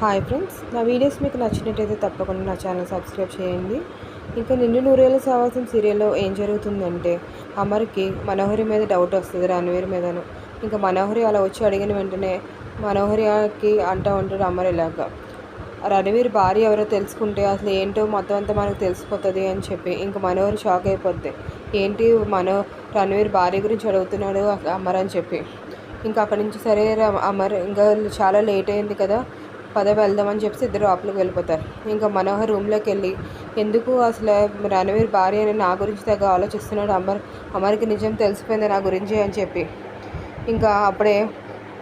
Hi friends నా videos మీకు నచ్చినట్టయితే తప్పకుండా నా ఛానల్ సబ్స్క్రైబ్ చేయండి. ఇంకా నిన్ను నూరేళ్ళ సావాసం సీరియల్లో ఏం జరుగుతుందంటే అమర్కి మనోహరి మీద డౌట్ వస్తుంది రణవీర్ మీదను. ఇంకా మనోహరి అలా వచ్చి అడిగిన వెంటనే మనోహరికి అంటూ ఉంటాడు అమర్ ఇలాగా రణవీర్ భార్య ఎవరో తెలుసుకుంటే అసలు ఏంటో మొత్తం అంతా మనకు తెలిసిపోతుంది అని చెప్పి. ఇంకా మనోహరి షాక్ అయిపోద్ది. ఏంటి మనో రణవీర్ భార్య గురించి అడుగుతున్నాడు అమర్ అని చెప్పి. ఇంకా అక్కడి నుంచి సరే అమర్ ఇంకా చాలా లేట్ అయింది కదా పద వెళ్దామని చెప్పి ఇద్దరు లోపలికి వెళ్ళిపోతారు. ఇంకా మనోహర్ రూమ్లోకి వెళ్ళి ఎందుకు అసలు రణవీర్ భార్య అని నా గురించి తగ్గ ఆలోచిస్తున్నాడు? అమర్ అమర్కి నిజం తెలిసిపోయింది నా గురించి అని చెప్పి. ఇంకా అప్పుడే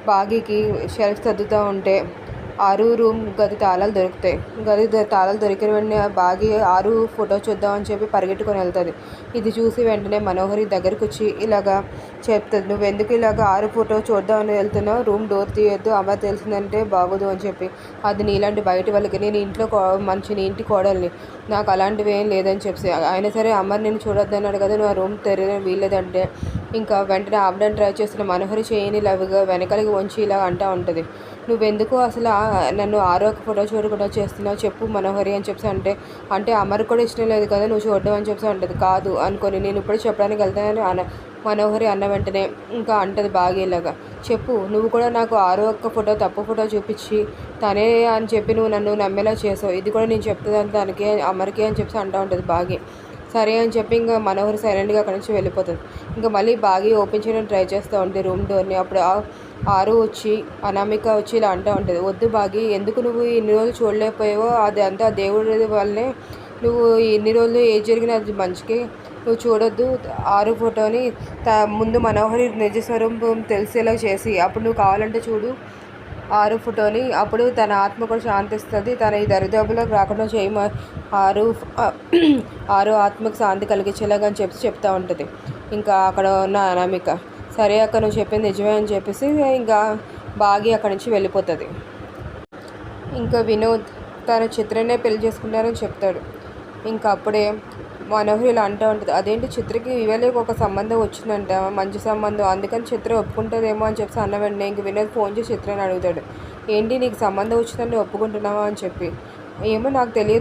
బాగీకి షెల్ఫ్ సర్దుతూ ఉంటే ఆరు రూమ్ గది తాళాలు దొరుకుతాయి. గది తాళాలు దొరికిన వెంటనే బాగి ఆరు ఫోటో చూద్దామని చెప్పి పరిగెట్టుకొని వెళ్తుంది. ఇది చూసి వెంటనే మనోహరి దగ్గరికి వచ్చి ఇలాగా చెప్తుంది. నువ్వు ఎందుకు ఇలాగ ఆరు ఫోటో చూద్దామని వెళ్తున్నావు? రూమ్ డోర్ తీయొద్దు. అమ్మ తెలిసిందంటే బాగోదు అని చెప్పి. అది నీలాంటి బయట వాళ్ళకి నేను ఇంట్లో కో మంచి నీ ఇంటి కోడల్ని. నాకు అలాంటివి ఏం లేదని చెప్పి. అయినా సరే అమ్మ నేను చూడొద్దన్నాడు కదా నువ్వు ఆ రూమ్ తెర వీల్లేదంటే ఇంకా వెంటనే ఆవిడని డ్రైవ్ చేస్తున్న మనోహరి చేయని లవ్గా వెనకలికి వంచి ఇలా అంటూ ఉంటుంది. నువ్వెందుకు అసలు నన్ను నన్ను ఆరోగ్య ఫోటో చూడకుండా చేస్తున్నావు? చెప్పు మనోహరి అని చెప్పి అంటే అంటే అమర్ కూడా ఇష్టం లేదు కదా నువ్వు చూడడం అని చెప్పి అంటది. కాదు అనుకొని నేను ఇప్పుడు చెప్పడానికి వెళ్తానని అన మనోహరి అన్న వెంటనే ఇంకా అంటది బాగేలాగా చెప్పు నువ్వు కూడా నాకు ఆరో ఒక్క ఫోటో తప్పు ఫోటో చూపించి తనే అని చెప్పి నువ్వు నన్ను నమ్మేలా చేసావు. ఇది కూడా నేను చెప్తుందని దానికి అమర్కి అని చెప్పి అంటూ ఉంటుంది బాగే. సరే అని చెప్పి ఇంకా మనోహర్ సైలెంట్గా అక్కడి నుంచి వెళ్ళిపోతుంది. ఇంకా మళ్ళీ బాగా ఓపెన్ చేయడం ట్రై చేస్తూ ఉంటుంది రూమ్ డోర్ని అప్పుడు ఆరు వచ్చి అనామిక వచ్చి ఇలా అంటూ ఉంటుంది. వద్దు బాగి ఎందుకు నువ్వు ఇన్ని రోజులు చూడలేకపోయావో అది అంతా దేవుడి వల్లనే నువ్వు ఎన్ని రోజులు ఏది జరిగినా అది మంచికి. నువ్వు చూడొద్దు ఆరు ఫోటోని త ముందు మనోహరి నిజ స్వరూపం తెలిసేలా చేసి అప్పుడు నువ్వు కావాలంటే చూడు. ఆరు ఫోటోని అప్పుడు తన ఆత్మ కూడా శాంతిస్తుంది. తన ఈ దరిదాపులకు రాకుండా చేయమ ఆరు ఆరు ఆత్మకు శాంతి కలిగించేలాగా అని చెప్పి చెప్తూ ఉంటుంది. ఇంకా అక్కడ ఉన్న అనామిక సరే అక్కడ నువ్వు చెప్పింది నిజమే అని చెప్పేసి ఇంకా బాగి అక్కడి నుంచి వెళ్ళిపోతుంది. ఇంకా వినోద్ తన చిత్రనే పెళ్ళి చేసుకుంటారని చెప్తాడు. ఇంకా అప్పుడే మనోహర్ ఇలా అంటూ ఉంటుంది అదేంటి చిత్రకి ఇవాళ ఒక సంబంధం వచ్చిందంట మంచి సంబంధం అందుకని చిత్ర ఒప్పుకుంటుందేమో అని చెప్పి అన్న వెంటనే ఇంక వినోద్ ఫోన్ చేసి చిత్రని అడుగుతాడు ఏంటి నీకు సంబంధం వచ్చిందని ఒప్పుకుంటున్నావా? అని చెప్పి ఏమో నాకు తెలియదు